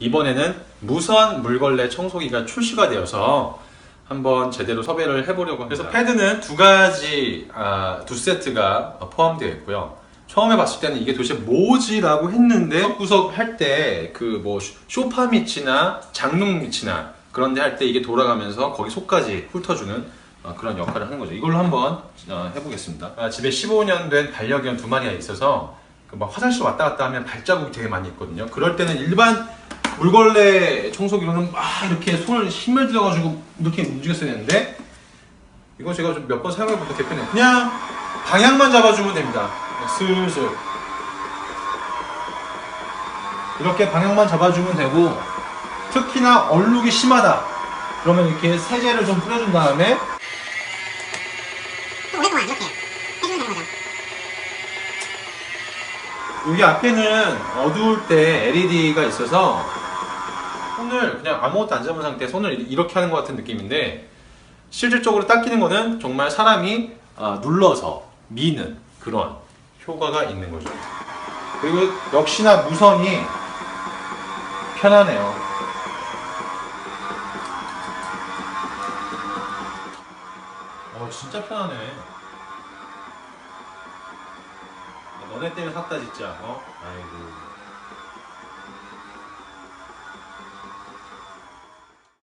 이번에는 무선 물걸레 청소기가 출시가 되어서 한번 제대로 섭외를 해보려고 합니다. 그래서 패드는 두 가지, 아, 두 세트가 포함되어 있고요. 처음에 봤을 때는 이게 도대체 뭐지라고 했는데 구석구석 할 때 그 뭐 쇼파 밑이나 장롱 밑이나 그런데 할 때 이게 돌아가면서 거기 속까지 훑어주는 어, 그런 역할을 하는 거죠. 이걸로 한번 어, 해보겠습니다. 아, 집에 15년 된 반려견 두 마리가 있어서 그막 화장실 왔다 갔다 하면 발자국이 되게 많이 있거든요. 그럴 때는 일반 물걸레 청소기로는 막 이렇게 손을 힘을 들여가지고 이렇게 움직였어야 되는데 이거 제가 좀 몇 번 사용해보니까 대표님 그냥 방향만 잡아주면 됩니다. 슬슬 이렇게 방향만 잡아주면 되고 특히나 얼룩이 심하다 그러면 이렇게 세제를 좀 뿌려준 다음에 오랫동안 이렇게 해주면 되는 거죠. 여기 앞에는 어두울 때 LED가 있어서 손을 그냥 아무것도 안 잡은 상태에 손을 이렇게 하는 것 같은 느낌인데 실질적으로 닦이는 거는 정말 사람이 아, 눌러서 미는 그런 효과가 있는 거죠. 그리고 역시나 무선이 편하네요. 어 진짜 편하네. 너네 때문에 샀다 진짜. 어? 아이고.